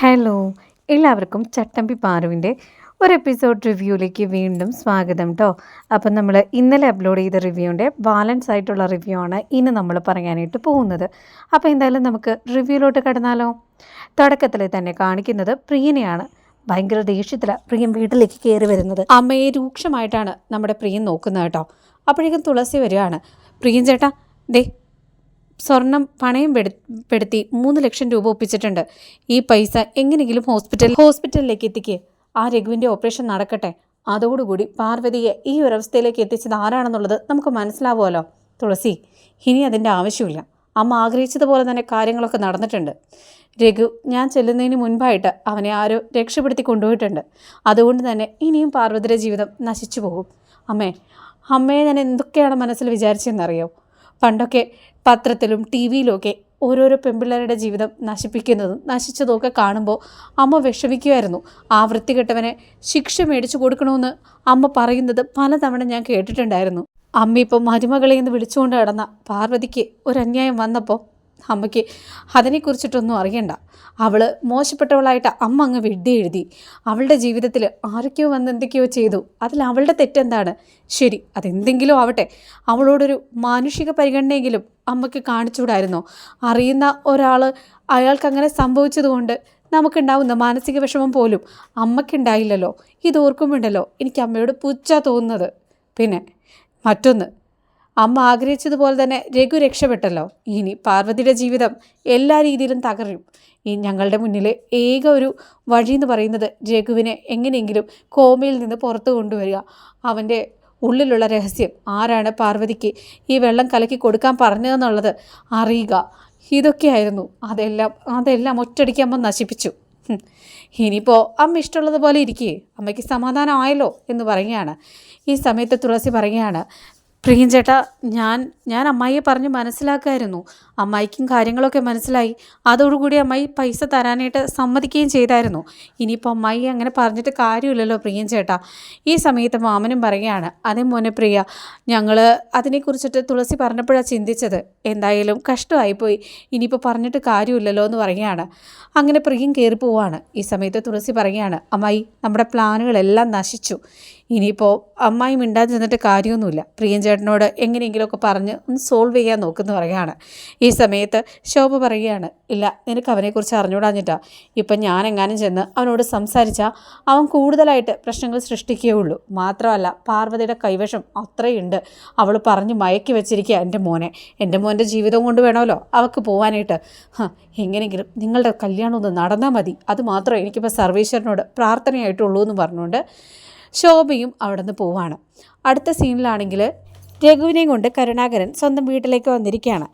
Hello എല്ലാവർക്കും ചട്ടമ്പി പാറുവിന്റെ ഒരു episode റിവ്യൂയിലേക്ക് വീണ്ടും സ്വാഗതം കേട്ടോ അപ്പം നമ്മൾ ഇന്നലെ അപ്ലോഡ് ചെയ്ത റിവ്യൂവിന്റെ ബാലൻസ് ആയിട്ടുള്ള റിവ്യൂ ആണ് ഇന്ന് നമ്മൾ പറയാനായിട്ട് പോകുന്നത്. അപ്പോൾ എന്തായാലും നമുക്ക് റിവ്യൂയിലോട്ട് കടന്നാലോ? തുടക്കത്തിൽ തന്നെ കാണിക്കുന്നത് പ്രിയനെയാണ്. ഭയങ്കര ദേഷ്യത്തിലാണ് പ്രിയൻ വീട്ടിലേക്ക് കയറി വരുന്നത്. അമ്മയെ രൂക്ഷമായിട്ടാണ് നമ്മുടെ പ്രിയൻ നോക്കുന്നത് കേട്ടോ അപ്പോഴേക്കും തുളസി വരികയാണ്. പ്രിയൻ ചേട്ടാ ദേ സ്വർണം പണയം പെടു പെടുത്തി മൂന്ന് ലക്ഷം രൂപ ഒപ്പിച്ചിട്ടുണ്ട്. ഈ പൈസ എങ്ങനെയെങ്കിലും ഹോസ്പിറ്റൽ ഹോസ്പിറ്റലിലേക്ക് എത്തിക്കുക ആ രഘുവിന്റെ ഓപ്പറേഷൻ നടക്കട്ടെ. അതോടുകൂടി പാർവതിയെ ഈ ഒരവസ്ഥയിലേക്ക് എത്തിച്ചത് ആരാണെന്നുള്ളത് നമുക്ക് മനസ്സിലാവുമല്ലോ. തുളസി ഇനി അതിന്റെ ആവശ്യമില്ല. അമ്മ ആഗ്രഹിച്ചതുപോലെ തന്നെ കാര്യങ്ങളൊക്കെ നടന്നിട്ടുണ്ട്. രഘു ഞാൻ ചെല്ലുന്നതിന് മുൻപായിട്ട് അവനെ ആരോ രക്ഷപ്പെടുത്തി കൊണ്ടുപോയിട്ടുണ്ട്. അതുകൊണ്ട് തന്നെ ഇനിയും പാർവതിയുടെ ജീവിതം നശിച്ചു പോകും. അമ്മേ അമ്മയെ ഞാൻ എന്തൊക്കെയാണ് മനസ്സിൽ വിചാരിച്ചതെന്നറിയോ? പണ്ടൊക്കെ പത്രത്തിലും ടി വിയിലുമൊക്കെ ഓരോരോ പെൺപിള്ളേരുടെ ജീവിതം നശിപ്പിക്കുന്നതും നശിച്ചതുമൊക്കെ കാണുമ്പോൾ അമ്മ വിഷമിക്കുമായിരുന്നു. ആ വൃത്തികെട്ടവനെ ശിക്ഷ മേടിച്ചു കൊടുക്കണമെന്ന് അമ്മ പറയുന്നത് പലതവണ ഞാൻ കേട്ടിട്ടുണ്ടായിരുന്നു. അമ്മ ഇപ്പോൾ മരുമകളെ എന്ന് വിളിച്ചുകൊണ്ട് കിടന്ന പാർവതിക്ക് ഒരു അന്യായം വന്നപ്പോൾ അമ്മയ്ക്ക് അതിനെക്കുറിച്ചിട്ടൊന്നും അറിയണ്ട. അവൾ മോശപ്പെട്ടവളായിട്ട് അമ്മ അങ്ങ് വിഡ്ഢി എഴുതി. അവളുടെ ജീവിതത്തിൽ ആരൊക്കെയോ വന്ന് എന്തൊക്കെയോ ചെയ്തു. അതിൽ അവളുടെ തെറ്റെന്താണ്? ശരി അതെന്തെങ്കിലും ആവട്ടെ. അവളോടൊരു മാനുഷിക പരിഗണനയെങ്കിലും അമ്മയ്ക്ക് കാണിച്ചുകൂടായിരുന്നോ? അറിയുന്ന ഒരാൾ അയാൾക്കങ്ങനെ സംഭവിച്ചതുകൊണ്ട് നമുക്കുണ്ടാവുന്ന മാനസിക വിഷമം പോലും അമ്മയ്ക്കുണ്ടായില്ലല്ലോ. ഇത് ഓർക്കുമ്പോണ്ടല്ലോ എനിക്ക് അമ്മയോട് പുച്ച തോന്നുന്നത്. പിന്നെ മറ്റൊന്ന്. അമ്മ ആഗ്രഹിച്ചതുപോലെ തന്നെ രഘു രക്ഷപ്പെട്ടല്ലോ. ഇനി പാർവതിയുടെ ജീവിതം എല്ലാ രീതിയിലും തകരും. ഈ ഞങ്ങളുടെ മുന്നിലെ ഏക ഒരു വഴി എന്ന് പറയുന്നത് രഘുവിനെ എങ്ങനെയെങ്കിലും കോമയിൽ നിന്ന് പുറത്തു കൊണ്ടുവരിക. അവന്റെ ഉള്ളിലുള്ള രഹസ്യം ആരാണ് പാർവതിക്ക് ഈ വെള്ളം കലക്കി കൊടുക്കാൻ പറഞ്ഞതെന്നുള്ളത് അറിയുക. ഇതൊക്കെയായിരുന്നു. അതെല്ലാം അതെല്ലാം ഒറ്റടിക്ക് അമ്മ നശിപ്പിച്ചു. ഇനിയിപ്പോൾ അമ്മ ഇഷ്ടമുള്ളതുപോലെ ഇരിക്കേ. അമ്മയ്ക്ക് സമാധാനമായല്ലോ എന്ന് പറയുകയാണ്. ഈ സമയത്ത് തുളസി പറയുകയാണ് പ്രിയൻ ചേട്ടാ ഞാൻ ഞാൻ അമ്മായിയെ പറഞ്ഞ് മനസ്സിലാക്കായിരുന്നു. അമ്മായിക്കും കാര്യങ്ങളൊക്കെ മനസ്സിലായി. അതോടുകൂടി അമ്മായി പൈസ തരാനായിട്ട് സമ്മതിക്കുകയും ചെയ്തായിരുന്നു. ഇനിയിപ്പോൾ അമ്മായി അങ്ങനെ പറഞ്ഞിട്ട് കാര്യമില്ലല്ലോ പ്രിയൻ ചേട്ടാ ഈ സമയത്ത് മാമനും പറയുകയാണ് അതേ മോനെ പ്രിയ ഞങ്ങൾ അതിനെക്കുറിച്ചിട്ട് തുളസി പറഞ്ഞപ്പോഴാണ് ചിന്തിച്ചത്. എന്തായാലും കഷ്ടമായിപ്പോയി. ഇനിയിപ്പോൾ പറഞ്ഞിട്ട് കാര്യമില്ലല്ലോ എന്ന് പറയുകയാണ്. അങ്ങനെ പ്രിയം കയറി പോവാണ് ഈ സമയത്ത് തുളസി പറയുകയാണ് അമ്മായി നമ്മുടെ പ്ലാനുകളെല്ലാം നശിച്ചു. ഇനിയിപ്പോൾ അമ്മായി മിണ്ടാതെ ചെന്നിട്ട് കാര്യമൊന്നുമില്ല. പ്രിയൻ ചേട്ടനോട് എങ്ങനെയെങ്കിലുമൊക്കെ പറഞ്ഞ് ഒന്ന് സോൾവ് ചെയ്യാൻ നോക്കുന്നു പറയുകയാണ്. ഈ സമയത്ത് ശോഭ പറയുകയാണ് ഇല്ല നിനക്ക് അവനെക്കുറിച്ച് അറിഞ്ഞുകൂടാഞ്ഞിട്ടാ. ഇപ്പം ഞാനെങ്ങാനും ചെന്ന് അവനോട് സംസാരിച്ചാൽ അവൻ കൂടുതലായിട്ട് പ്രശ്നങ്ങൾ സൃഷ്ടിക്കുകയുള്ളൂ മാത്രമല്ല പാർവതിയുടെ കൈവശം അത്രയുണ്ട്. അവൾ പറഞ്ഞ് മയക്കി വെച്ചിരിക്കുക എന്റെ മോനെ. എന്റെ മോന്റെ ജീവിതം കൊണ്ട് വേണമല്ലോ അവൾക്ക് പോകാനായിട്ട് എങ്ങനെയെങ്കിലും നിങ്ങളുടെ കല്യാണം ഒന്ന് നടന്നാൽ മതി. അതുമാത്രമേ എനിക്കിപ്പോൾ സർവേശ്വരനോട് പ്രാർത്ഥനയായിട്ടുള്ളൂ എന്ന് പറഞ്ഞുകൊണ്ട് ശോഭയും അവിടെ നിന്ന് പോവാണ്. അടുത്ത സീനിലാണെങ്കിൽ രഘുവിനെയും കൊണ്ട് കരുണാകരൻ സ്വന്തം വീട്ടിലേക്ക് വന്നിരിക്കുകയാണ്.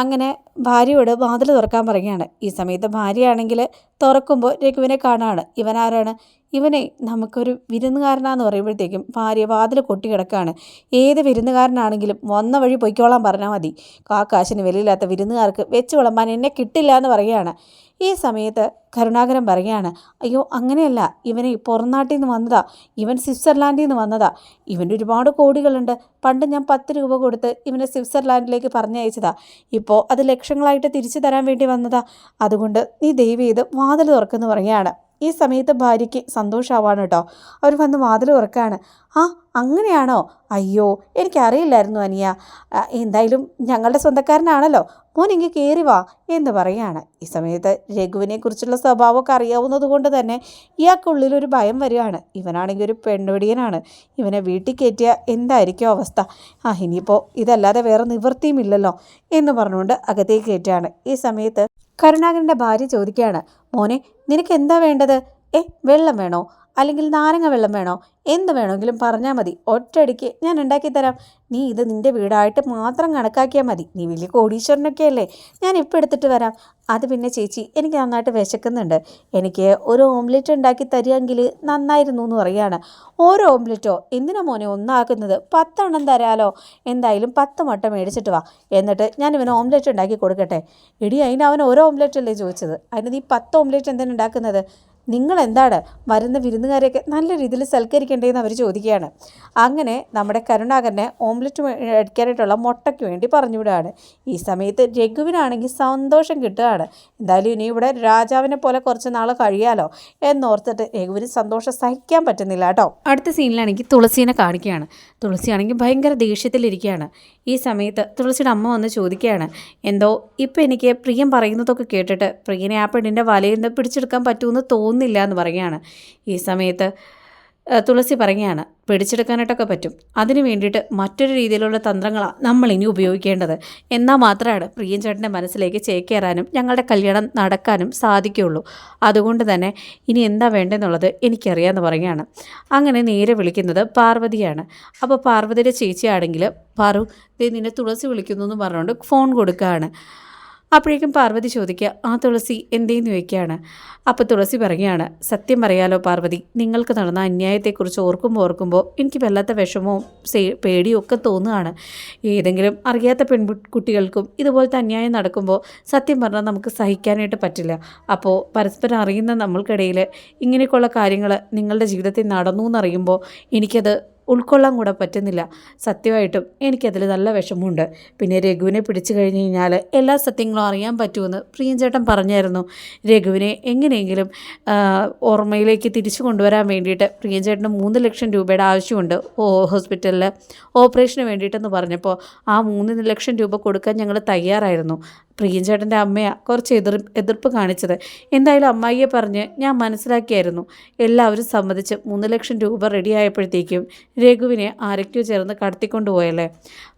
അങ്ങനെ ഭാര്യയോട് വാതിൽ തുറക്കാൻ പറയുകയാണ്. ഈ സമയത്ത് ഭാര്യയാണെങ്കിൽ തുറക്കുമ്പോൾ രഘുവിനെ കാണാണ്. ആരാണ് ഇവനെ നമുക്കൊരു വിരുന്നുകാരനാന്ന് പറയുമ്പോഴത്തേക്കും ഭാര്യ വാതിൽ കൊട്ടിക്കിടക്കാണ് ഏത് വിരുന്നുകാരനാണെങ്കിലും വന്ന വഴി പൊയ്ക്കോളാൻ പറഞ്ഞാൽ മതി. കാക്കാശിന് വിലയില്ലാത്ത വിരുന്നുകാർക്ക് വെച്ച് വിളമ്പാൻ എന്നെ കിട്ടില്ല എന്ന് പറയുകയാണ്. ഈ സമയത്ത് കരുണാകരൻ പറയുകയാണ് അയ്യോ അങ്ങനെയല്ല. ഇവനെ പുറംനാട്ടിൽ നിന്ന് വന്നതാ. ഇവൻ സ്വിറ്റ്സർലാൻഡിൽ നിന്ന് വന്നതാ. ഇവന്റെ ഒരുപാട് കോടികളുണ്ട്. പണ്ട് ഞാൻ പത്ത് രൂപ കൊടുത്ത് ഇവനെ സ്വിറ്റ്സർലാൻഡിലേക്ക് പറഞ്ഞയച്ചതാ. ഇപ്പോൾ അത് ലക്ഷങ്ങളായിട്ട് തിരിച്ചു തരാൻ വേണ്ടി വന്നതാ. അതുകൊണ്ട് നീ ദയവ് ചെയ്ത് വാതിൽ തുറക്കുന്നു പറയുകയാണ്. ഈ സമയത്ത് ഭാര്യയ്ക്ക് സന്തോഷമാവാണ് കേട്ടോ. അവർ വന്ന് വാതിൽ ഉറക്കാണ് ആ അങ്ങനെയാണോ? അയ്യോ എനിക്കറിയില്ലായിരുന്നു അനിയ. എന്തായാലും ഞങ്ങളുടെ സ്വന്തക്കാരനാണല്ലോ. മോൻ ഇങ്ങ് കയറി വാ എന്ന് പറയാണ്. ഈ സമയത്ത് രഘുവിനെ കുറിച്ചുള്ള സ്വഭാവമൊക്കെ അറിയാവുന്നത് കൊണ്ട് തന്നെ ഇയാൾക്കുള്ളിൽ ഒരു ഭയം വരികയാണ് ഇവനാണെങ്കിൽ ഒരു പെൺവെടിയനാണ് ഇവനെ വീട്ടിൽ കയറ്റിയ എന്തായിരിക്കും അവസ്ഥ? ആ ഇനിയിപ്പോൾ ഇതല്ലാതെ വേറെ നിവൃത്തിയുമില്ലല്ലോ എന്ന് പറഞ്ഞുകൊണ്ട് അകത്തേക്ക് കയറ്റുകയാണ്. ഈ സമയത്ത് കരുണാകരന്റെ ഭാര്യ ചോദിക്കുകയാണ്. മോനെ നിനക്ക് എന്താ വേണ്ടത്? ഏ വെള്ളം വേണോ? അല്ലെങ്കിൽ നാരങ്ങ വെള്ളം വേണോ? എന്ത് വേണമെങ്കിലും പറഞ്ഞാൽ മതി. ഒറ്റയടിക്ക് ഞാൻ ഉണ്ടാക്കി തരാം. നീ ഇത് നിന്റെ വീടായിട്ട് മാത്രം കണക്കാക്കിയാൽ മതി. നീ വലിയ കോടീശ്വരനൊക്കെ അല്ലേ ഞാൻ ഇപ്പോൾ എടുത്തിട്ട് വരാം. അത് പിന്നെ ചേച്ചി എനിക്ക് നന്നായിട്ട് വിശക്കുന്നുണ്ട്. എനിക്ക് ഒരു ഓംലെറ്റ് ഉണ്ടാക്കി തരികയെങ്കിൽ നന്നായിരുന്നു എന്ന് പറയുകയാണ് ഓരോ ഓംലെറ്റോ? എന്തിനാ മോനെ ഒന്നാക്കുന്നത്? പത്തെണ്ണം തരാലോ? എന്തായാലും പത്ത് മുട്ട മേടിച്ചിട്ട് വാ. എന്നിട്ട് ഞാൻ ഇവന് ഓംലെറ്റ് ഉണ്ടാക്കി കൊടുക്കട്ടെ. എടി അതിന് അവൻ ഓരോ ഓംലെറ്റ് അല്ലേ ചോദിച്ചത്? അതിന് നീ പത്ത് ഓംലെറ്റ് എന്തിനാണ് ഉണ്ടാക്കുന്നത്? നിങ്ങൾ എന്താണ് വരുന്ന വിരുന്നുകാരെയൊക്കെ നല്ല രീതിയിൽ സൽക്കരിക്കേണ്ടതെന്ന് അവർ ചോദിക്കുകയാണ്. അങ്ങനെ നമ്മുടെ കരുണാകരനെ ഓംലെറ്റ് അടിക്കാനായിട്ടുള്ള മുട്ടയ്ക്ക് വേണ്ടി പറഞ്ഞുവിടുകയാണ്. ഈ സമയത്ത് രഘുവിനാണെങ്കിൽ സന്തോഷം കിട്ടുകയാണ്. എന്തായാലും ഇനി ഇവിടെ രാജാവിനെ പോലെ കുറച്ച് നാൾ കഴിയാലോ എന്നോർത്തിട്ട് രഘുവിന് സന്തോഷം സഹിക്കാൻ പറ്റുന്നില്ല കേട്ടോ. അടുത്ത സീനിലാണെങ്കിൽ തുളസീനെ കാണിക്കുകയാണ്. തുളസിയാണെങ്കിൽ ഭയങ്കര ദേഷ്യത്തിലിരിക്കുകയാണ്. ഈ സമയത്ത് തുളസിയുടെ അമ്മ വന്ന് ചോദിക്കുകയാണ് എന്തോ ഇപ്പം എനിക്ക് പ്രിയം പറയുന്നതൊക്കെ കേട്ടിട്ട് പ്രിയനെ ആ പെണ്ണിന്റെ വലയിൽ നിന്ന് പിടിച്ചെടുക്കാൻ പറ്റുമെന്ന് തോന്നുന്നില്ല എന്ന് പറയുകയാണ്. ഈ സമയത്ത് തുളസി പറയുകയാണ് പിടിച്ചെടുക്കാനായിട്ടൊക്കെ പറ്റും. അതിന് വേണ്ടിയിട്ട് മറ്റൊരു രീതിയിലുള്ള തന്ത്രങ്ങളാണ് നമ്മൾ ഇനി ഉപയോഗിക്കേണ്ടത്. എന്നാൽ മാത്രമാണ് പ്രിയൻ ചേട്ടന്റെ മനസ്സിലേക്ക് ചേക്കേറാനും ഞങ്ങളുടെ കല്യാണം നടക്കാനും സാധിക്കുകയുള്ളൂ. അതുകൊണ്ട് തന്നെ ഇനി എന്താ വേണ്ടതെന്നുള്ളത് എനിക്കറിയാമെന്ന് പറയുകയാണ്. അങ്ങനെ നേരെ വിളിക്കുന്നത് പാർവതിയാണ്. അപ്പോൾ പാർവതിയുടെ ചേച്ചിയാണെങ്കിൽ പാറു ദേ നിന്നെ തുളസി വിളിക്കുന്നു എന്ന് പറഞ്ഞുകൊണ്ട് ഫോൺ കൊടുക്കുകയാണ്. അപ്പോഴേക്കും പാർവതി ചോദിക്കുക ആ തുളസി എന്തേന്ന് ചോദിക്കുകയാണ്? അപ്പോൾ തുളസി പറയുകയാണ് സത്യം പറയാലോ പാർവതി നിങ്ങൾക്ക് നടന്ന അന്യായത്തെക്കുറിച്ച് ഓർക്കുമ്പോൾ ഓർക്കുമ്പോൾ എനിക്ക് വല്ലാത്ത വിഷമവും പേടിയും ഒക്കെ തോന്നുകയാണ്. ഏതെങ്കിലും അറിയാത്ത പെൺകുട്ടികൾക്കും ഇതുപോലത്തെ അന്യായം നടക്കുമ്പോൾ സത്യം പറഞ്ഞാൽ നമുക്ക് സഹിക്കാനായിട്ട് പറ്റില്ല. അപ്പോൾ പരസ്പരം അറിയുന്ന നമ്മൾക്കിടയിൽ ഇങ്ങനെയൊക്കെയുള്ള കാര്യങ്ങൾ നിങ്ങളുടെ ജീവിതത്തിൽ നടന്നു എന്നറിയുമ്പോൾ എനിക്കത് ഉൾക്കൊള്ളാൻ കൂടെ പറ്റുന്നില്ല. സത്യമായിട്ടും എനിക്കതിൽ നല്ല വിഷമമുണ്ട്. പിന്നെ രഘുവിനെ പിടിച്ചു കഴിഞ്ഞ് കഴിഞ്ഞാൽ എല്ലാ സത്യങ്ങളും അറിയാൻ പറ്റുമെന്ന് പ്രിയഞ്ചേട്ടൻ പറഞ്ഞായിരുന്നു. രഘുവിനെ എങ്ങനെയെങ്കിലും ഓർമ്മയിലേക്ക് തിരിച്ചു കൊണ്ടുവരാൻ വേണ്ടിയിട്ട് പ്രിയഞ്ചേട്ടന് മൂന്ന് ലക്ഷം രൂപയുടെ ആവശ്യമുണ്ട്. ഓ ഹോസ്പിറ്റലിൽ ഓപ്പറേഷന് വേണ്ടിയിട്ടെന്ന് പറഞ്ഞപ്പോൾ ആ മൂന്ന് ലക്ഷം രൂപ കൊടുക്കാൻ ഞങ്ങൾ തയ്യാറായിരുന്നു. പ്രിയഞ്ചേട്ടന്റെ അമ്മയാണ് കുറച്ച് എതിർ എതിർപ്പ് കാണിച്ചത്. എന്തായാലും അമ്മായിയെ പറഞ്ഞ് ഞാൻ മനസ്സിലാക്കിയായിരുന്നു. എല്ലാവരും സമ്മതിച്ച് മൂന്ന് ലക്ഷം രൂപ റെഡി ആയപ്പോഴത്തേക്കും രഘുവിനെ ആരൊക്കെയോ ചേർന്ന് കടത്തിക്കൊണ്ടുപോയല്ലേ?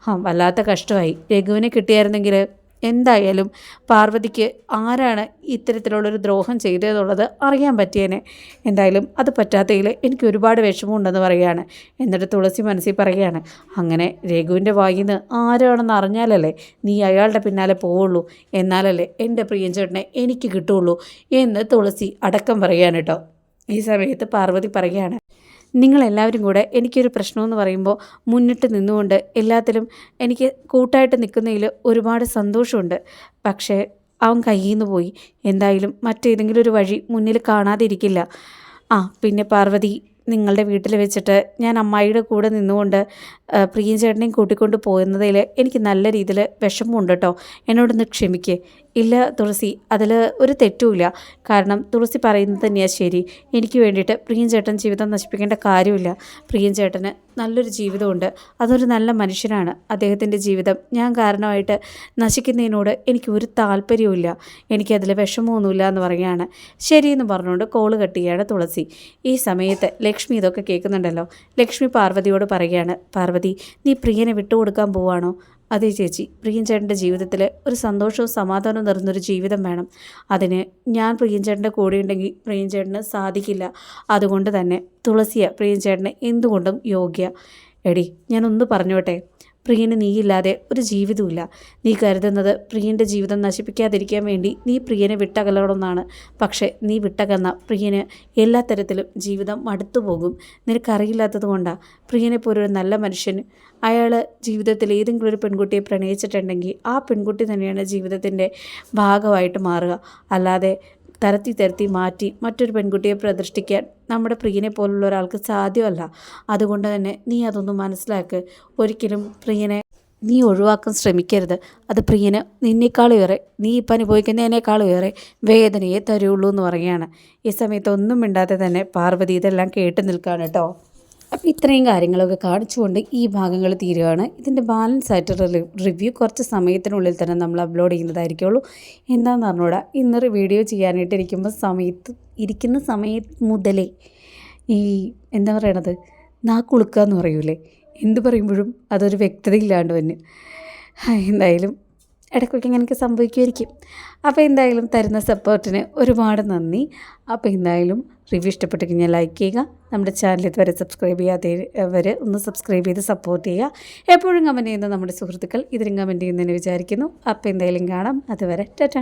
ആ വല്ലാത്ത കഷ്ടമായി. രഘുവിനെ കിട്ടിയായിരുന്നെങ്കിൽ എന്തായാലും പാർവതിക്ക് ആരാണ് ഇത്തരത്തിലുള്ളൊരു ദ്രോഹം ചെയ്തതെന്നുള്ളത് അറിയാൻ പറ്റിയേനെ. എന്തായാലും അത് പറ്റാത്തതിൽ എനിക്ക് ഒരുപാട് വിഷമമുണ്ടെന്ന് പറയുകയാണ്. എന്നിട്ട് തുളസി മനസ്സിൽ പറയുകയാണ് അങ്ങനെ രഘുവിന്റെ വായിൽ നിന്ന് ആരാണെന്ന് അറിഞ്ഞാലല്ലേ നീ അയാളുടെ പിന്നാലെ പോവുള്ളൂ. എന്നാലല്ലേ എന്റെ പ്രിയഞ്ചേട്ടനെ എനിക്ക് കിട്ടുള്ളൂ എന്ന് തുളസി അടക്കം പറയുകയാണ് കേട്ടോ. ഈ സമയത്ത് പാർവതി പറയുകയാണ് നിങ്ങളെല്ലാവരും കൂടെ എനിക്കൊരു പ്രശ്നമെന്ന് പറയുമ്പോൾ മുന്നിട്ട് നിന്നുകൊണ്ട് എല്ലാത്തിലും എനിക്ക് കൂട്ടായിട്ട് നിൽക്കുന്നതിൽ ഒരുപാട് സന്തോഷമുണ്ട്. പക്ഷേ അവൻ കയ്യിൽ നിന്ന് പോയി. എന്തായാലും മറ്റേതെങ്കിലും ഒരു വഴി മുന്നിൽ കാണാതിരിക്കില്ല. ആ പിന്നെ പാർവതി നിങ്ങളുടെ വീട്ടിൽ വെച്ചിട്ട് ഞാൻ അമ്മായിയുടെ കൂടെ നിന്നുകൊണ്ട് പ്രിയൻ ചേട്ടനെയും കൂട്ടിക്കൊണ്ട് പോകുന്നതിൽ എനിക്ക് നല്ല രീതിയിൽ വിഷമമുണ്ട് കേട്ടോ. എന്നോടൊന്ന് ക്ഷമിക്ക്. ഇല്ല തുളസി അതിൽ ഒരു തെറ്റുമില്ല കാരണം തുളസി പറയുന്നത് തന്നെയാണ് ശരി. എനിക്ക് വേണ്ടിയിട്ട് പ്രിയൻ ചേട്ടൻ ജീവിതം നശിപ്പിക്കേണ്ട കാര്യമില്ല. പ്രിയൻ ചേട്ടന് നല്ലൊരു ജീവിതമുണ്ട്. അതൊരു നല്ല മനുഷ്യനാണ്. അദ്ദേഹത്തിന്റെ ജീവിതം ഞാൻ കാരണമായിട്ട് നശിക്കുന്നതിനോട് എനിക്ക് ഒരു താല്പര്യവുമില്ല. എനിക്കതിൽ വിഷമമൊന്നുമില്ല എന്ന് പറയുകയാണ്. ശരിയെന്ന് പറഞ്ഞുകൊണ്ട് കോൾ കട്ട് ചെയ്യാണ് തുളസി. ഈ സമയത്ത് ലക്ഷ്മി ഇതൊക്കെ കേൾക്കുന്നുണ്ടല്ലോ. ലക്ഷ്മി പാർവതിയോട് പറയുകയാണ് പാർവതി നീ പ്രിയനെ വിട്ടുകൊടുക്കാൻ പോവാണോ? അതെ ചേച്ചി പ്രിയഞ്ചേട്ടന്റെ ജീവിതത്തിൽ ഒരു സന്തോഷവും സമാധാനവും നിറഞ്ഞൊരു ജീവിതം വേണം. അതിന് ഞാൻ പ്രിയഞ്ചേട്ടന്റെ കൂടെ ഉണ്ടെങ്കിൽ പ്രിയഞ്ചേട്ടന് സാധിക്കില്ല. അതുകൊണ്ട് തന്നെ തുളസിയ പ്രിയഞ്ചേട്ടന് എന്തുകൊണ്ടും യോഗ്യ. എടി ഞാനൊന്ന് പറഞ്ഞോട്ടെ പ്രിയന് നീയില്ലാതെ ഒരു ജീവിതമില്ല നീ കരുതുന്നത് പ്രിയന്റെ ജീവിതം നശിപ്പിക്കാതിരിക്കാൻ വേണ്ടി നീ പ്രിയനെ വിട്ടകലണമെന്നാണ്. പക്ഷേ നീ വിട്ടകന്ന പ്രിയന് എല്ലാ തരത്തിലും ജീവിതം മടുത്തു പോകും നിനക്കറിയില്ലാത്തത് കൊണ്ടാണ് പ്രിയനെ പോലൊരു നല്ല മനുഷ്യൻ അയാൾ ജീവിതത്തിൽ ഏതെങ്കിലും ഒരു പെൺകുട്ടിയെ പ്രണയിച്ചിട്ടുണ്ടെങ്കിൽ ആ പെൺകുട്ടി തന്നെയാണ് ജീവിതത്തിന്റെ ഭാഗമായിട്ട് മാറുക. അല്ലാതെ തരത്തി തരത്തി മാറ്റി മറ്റൊരു പെൺകുട്ടിയെ പ്രതിഷ്ഠിക്കാൻ നമ്മുടെ പ്രിയനെ പോലുള്ള ഒരാൾക്ക് സാധ്യമല്ല. അതുകൊണ്ട് തന്നെ നീ അതൊന്നും മനസ്സിലാക്ക്. ഒരിക്കലും പ്രിയനെ നീ ഒഴിവാക്കാൻ ശ്രമിക്കരുത്. അത് പ്രിയന് നിന്നേക്കാളേറെ നീ ഇപ്പം അനുഭവിക്കുന്നതിനേക്കാളേറെ വേദനയെ തരുള്ളൂ എന്ന് പറയുകയാണ്. ഈ സമയത്ത് ഒന്നും മിണ്ടാതെ തന്നെ പാർവതി ഇതെല്ലാം കേട്ട് നിൽക്കുകയാണ് കേട്ടോ. അപ്പോൾ ഇത്രയും കാര്യങ്ങളൊക്കെ കാണിച്ചുകൊണ്ട് ഈ ഭാഗങ്ങൾ തീരുകയാണ്. ഇതിന്റെ ബാലൻസ് ആയിട്ട് റിവ്യൂ കുറച്ച് സമയത്തിനുള്ളിൽ തന്നെ നമ്മൾ അപ്ലോഡ് ചെയ്യുന്നതായിരിക്കുള്ളൂ. എന്താണെന്ന് പറഞ്ഞുകൂടാ ഇന്നൊരു വീഡിയോ ചെയ്യാനായിട്ട് ഇരിക്കുമ്പോൾ സമയത്ത് ഇരിക്കുന്ന സമയത്ത് മുതലേ ഈ എന്താ പറയണത്? നാക്കുളുക്കുക എന്ന് പറയൂലേ? എന്ത് പറയുമ്പോഴും അതൊരു വ്യക്തത ഇല്ലാണ്ട് തന്നെ എന്തായാലും ഇടയ്ക്കൊക്കെ ഇങ്ങനെയൊക്കെ സംഭവിക്കുമായിരിക്കും. അപ്പോൾ എന്തായാലും തരുന്ന സപ്പോർട്ടിന് ഒരുപാട് നന്ദി. അപ്പോൾ എന്തായാലും റിവ്യൂ ഇഷ്ടപ്പെട്ട് കഴിഞ്ഞാൽ ലൈക്ക് ചെയ്യുക. നമ്മുടെ ചാനൽ ഇതുവരെ സബ്സ്ക്രൈബ് ചെയ്യാത്തവർ ഒന്ന് സബ്സ്ക്രൈബ് ചെയ്ത് സപ്പോർട്ട് ചെയ്യുക. എപ്പോഴും കമന്റ് ചെയ്യുന്ന നമ്മുടെ സുഹൃത്തുക്കൾ ഇതിലും കമന്റ് ചെയ്യുന്നതിന് വിചാരിക്കുന്നു. അപ്പോൾ എന്തായാലും കാണാം. അതുവരെ ടാറ്റ.